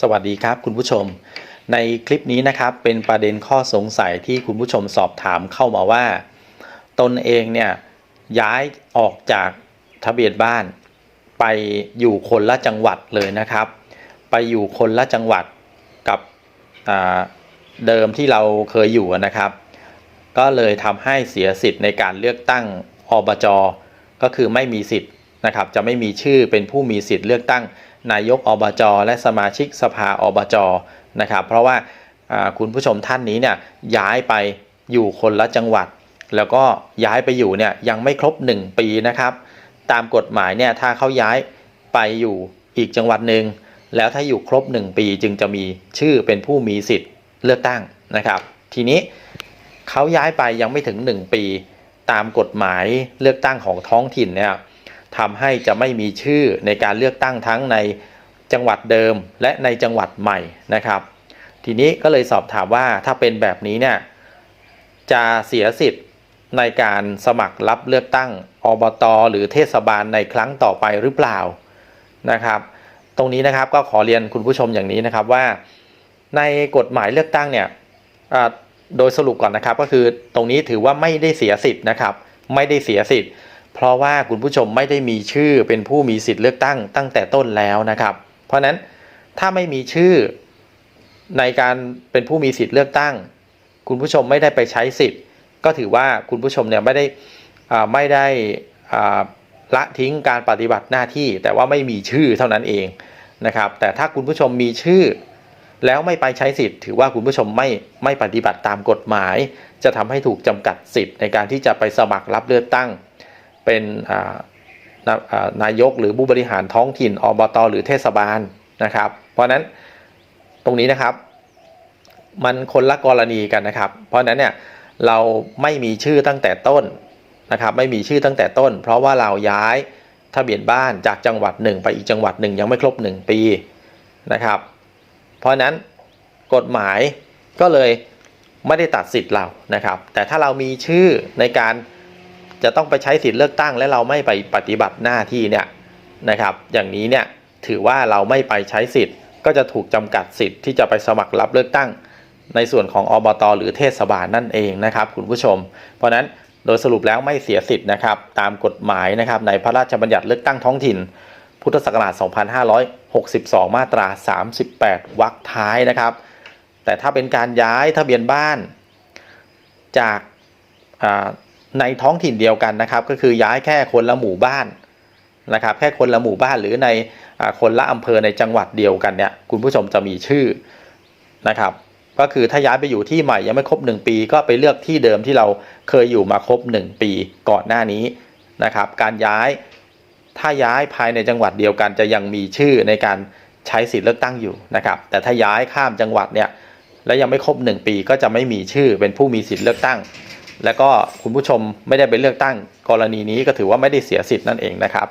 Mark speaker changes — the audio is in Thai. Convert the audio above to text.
Speaker 1: สวัสดีครับคุณผู้ชม ในคลิปนี้นะครับเป็นประเด็นข้อสงสัยที่คุณผู้ชมสอบถามเข้ามาว่า ตนเองเนี่ยย้ายออกจากทะเบียนบ้าน ไปอยู่คนละจังหวัดเลยนะครับ ไปอยู่คนละจังหวัดกับเดิมที่เราเคยอยู่นะครับ ก็เลยทำให้เสียสิทธิ์ในการเลือกตั้งอบจก็คือไม่มีสิทธิ์ นะครับจะไม่มีชื่อเป็นผู้มีสิทธิ์เลือกตั้งนายกอบจและสมาชิกสภาอบจนะครับ เพราะว่าอ่าคุณผู้ชมท่านนี้เนี่ยย้ายไปอยู่คนละจังหวัด แล้วก็ย้ายไปอยู่เนี่ยยังไม่ครบ 1 ปีนะครับ ตามกฎหมายเนี่ยถ้าเขาย้ายไปอยู่อีกจังหวัดหนึ่งแล้วถ้าอยู่ครบ 1 ปีจึงจะมีชื่อเป็นผู้มีสิทธิ์เลือกตั้งนะครับ ทีนี้เขาย้ายไปยังไม่ถึง 1 ปี ตามกฎหมายเลือกตั้งของท้องถิ่นเนี่ย ทำให้จะไม่มีชื่อในการเลือกตั้งทั้งในจังหวัดเดิมและในจังหวัดใหม่นะครับ ทีนี้ก็เลยสอบถามว่าถ้าเป็นแบบนี้เนี่ยจะเสียสิทธิ์ในการสมัครรับเลือกตั้งอบตหรือเทศบาลในครั้งต่อไปหรือเปล่านะครับ ตรงนี้นะครับก็ขอเรียนคุณผู้ชมอย่างนี้นะครับว่า ในกฎหมายเลือกตั้งเนี่ยโดยสรุปก่อนนะครับก็คือตรงนี้ถือว่าไม่ได้เสียสิทธิ์นะครับ ไม่ได้เสียสิทธิ์ เพราะว่าคุณผู้ชมไม่ได้มีชื่อเป็นผู้มีสิทธิ์เลือกตั้งตั้งแต่ต้นแล้วนะครับ เพราะฉะนั้นถ้าไม่มีชื่อในการเป็นผู้มีสิทธิ์เลือกตั้ง คุณผู้ชมไม่ได้ไปใช้สิทธิ์ ก็ถือว่าคุณผู้ชมเนี่ยไม่ได้ไม่ได้ละทิ้งการปฏิบัติหน้าที่ แต่ว่าไม่มีชื่อเท่านั้นเองนะครับ แต่ถ้าคุณผู้ชมมีชื่อ แล้วไม่ไปใช้สิทธิ์ ถือว่าคุณผู้ชมไม่ไม่ปฏิบัติตามกฎหมาย จะทำให้ถูกจำกัดสิทธิ์ในการที่จะไปสมัครรับเลือกตั้ง เป็นนานายกหรือผู้บริหารท้องถิ่นอบตหรือเทศบาลนะครับ เพราะนั้นตรงนี้นะครับ มันคนละกรณีกันนะครับ เพราะนั้นเนี่ยเราไม่มีชื่อตั้งแต่ต้นนะครับไม่มีชื่อตั้งแต่ต้น เพราะว่าเราย้ายทะเบียนบ้านจากจังหวัดหนึ่งไปอีกจังหวัดหนึ่งยังไม่ครบ 1 ปีนะครับ เพราะนั้นกฎหมายก็เลยไม่ได้ตัดสิทธิ์เรานะครับ แต่ถ้าเรามีชื่อในการ จะต้องไปใช้สิทธิ์เลือกตั้งและเราไม่ไปปฏิบัติหน้าที่เนี่ยนะครับ อย่างนี้เนี่ยถือว่าเราไม่ไปใช้สิทธิ์ ก็จะถูกจำกัดสิทธิ์ที่จะไปสมัครรับเลือกตั้ง ในส่วนของอบตหรือเทศบาลนั่นเองนะครับ คุณผู้ชม เพราะฉะนั้นโดยสรุปแล้วไม่เสียสิทธิ์นะครับ ตามกฎหมายนะครับในพระราชบัญญัติเลือกตั้งท้องถิ่น พุทธศักราช 2562 มาตรา 38 วรรคท้ายนะครับ แต่ถ้าเป็นการย้ายทะเบียนบ้านจากอ่า ในท้องถิ่นเดียวกันนะครับ ก็คือย้ายแค่คนละหมู่บ้านนะครับ แค่คนละหมู่บ้านหรือในคนละอำเภอในจังหวัดเดียวกันเนี่ยคุณผู้ชมจะมีชื่อนะครับ ก็คือถ้าย้ายไปอยู่ที่ใหม่ยังไม่ครบ 1 ปี ก็ไปเลือกที่เดิมที่เราเคยอยู่มาครบ 1 ปีก่อนหน้านี้นะครับ การย้ายถ้าย้ายภายในจังหวัดเดียวกันจะยังมีชื่อในการใช้สิทธิ์เลือกตั้งอยู่นะครับ แต่ถ้าย้ายข้ามจังหวัดเนี่ยและยังไม่ครบ 1 ปีก็จะไม่มีชื่อเป็นผู้มีสิทธิ์เลือกตั้ง แล้วก็คุณผู้ชมไม่ได้ไปเลือกตั้งกรณีนี้ก็ถือว่าไม่ได้เสียสิทธิ์นั่นเองนะครับ